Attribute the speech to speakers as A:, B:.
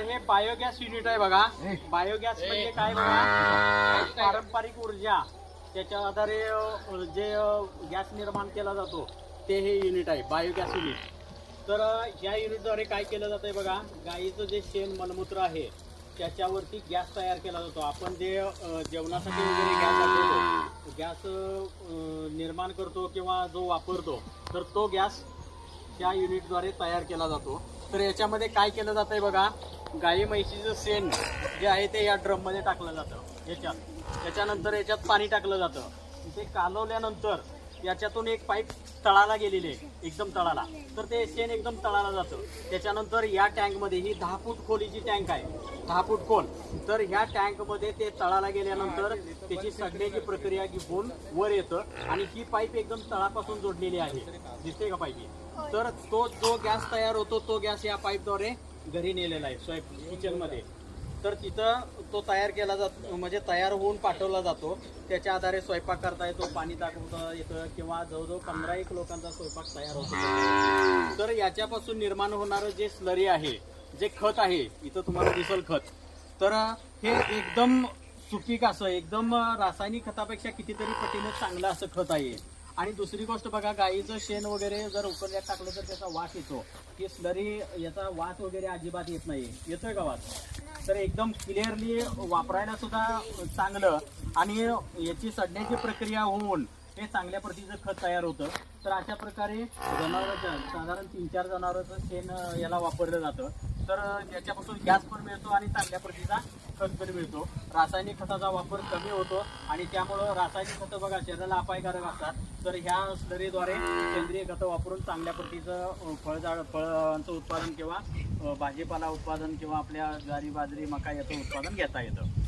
A: तर हे biogas unit आहे बघा. बायोगॅस म्हणजे काय बघा? पारंपरिक ऊर्जा. त्याच्या आधारे जे गॅस निर्माण केला जातो ते हे युनिट आहे बायोगॅस युनिट तर या युनिटद्वारे काय केलं जातं आहे बघा? गाईचं जे शेण मलमूत्र आहे त्याच्यावरती गॅस तयार केला जातो. आपण जे जेवणासाठी वगैरे गॅस वापरतो गॅस निर्माण करतो किंवा जो वापरतो तर तो गॅस त्या युनिटद्वारे तयार केला जातो. तर याच्यामध्ये काय केलं जातं आहे बघा? गाई म्हैशीचं शेण जे आहे ते या ड्रममध्ये टाकलं जातं. याच्यात. त्याच्यानंतर याच्यात पाणी टाकलं जातं. ते कालवल्यानंतर याच्यातून एक पाईप तळाला गेलेली आहे एकदम तळाला. तर ते शेण एकदम तळाला जातं. त्याच्यानंतर या टँकमध्ये ही दहा फूट खोलीची टँक आहे. दहा फूट खोल. तर ह्या टँकमध्ये ते तळाला गेल्यानंतर त्याची सगळ्याची प्रक्रिया घेऊन वर येतं आणि ही पाईप एकदम तळापासून जोडलेली आहे. दिसते का पाहिजे? तर तो जो गॅस तयार होतो तो गॅस या पाईपद्वारे घरी नेलेला आहे स्वयं किचनमध्ये. तर तिथं तो तयार केला जातो म्हणजे तयार होऊन पाठवला जातो. त्याच्या आधारे स्वयंपाक करता येतो पाणी दाखवता येतं किंवा जवळजवळ पंधरा एक लोकांचा स्वयंपाक तयार होतो. तर याच्यापासून निर्माण होणारं जे स्लरी आहे जे खत आहे इथं तुम्हाला दिसल खत. तर हे एकदम सुपीक असं एकदम रासायनिक खतापेक्षा कितीतरी पटीने चांगलं असं खत आहे. आणि दुसरी गोष्ट बघा गाईचं शेण वगैरे जर उकळण्यात टाकलं तर त्याचा वास येतो. की स्लरी याचा वास वगैरे अजिबात येत नाही. येतोय का वास? तर एकदम क्लिअरली वापरायला सुद्धा चांगलं आणि याची सडण्याची प्रक्रिया होऊन हे चांगल्या प्रतीचं खत तयार होतं. तर अशा प्रकारे जनावरांचं साधारण तीन चार जनावरांचं शेण याला वापरलं जातं. तर याच्यापासून गॅस पण मिळतो आणि चांगल्या प्रतीचा खत पण मिळतो रासायनिक खताचा वापर कमी होतो आणि त्यामुळं रासायनिक खतं बघा शरीराला अपायकारक असतात. तर ह्या स्लरीद्वारे सेंद्रिय खतं वापरून चांगल्या प्रतीचं फळझाड फळांचं उत्पादन किंवा भाजीपाला उत्पादन किंवा आपल्या ज्वारी बाजरी मका याचं उत्पादन घेता येतं.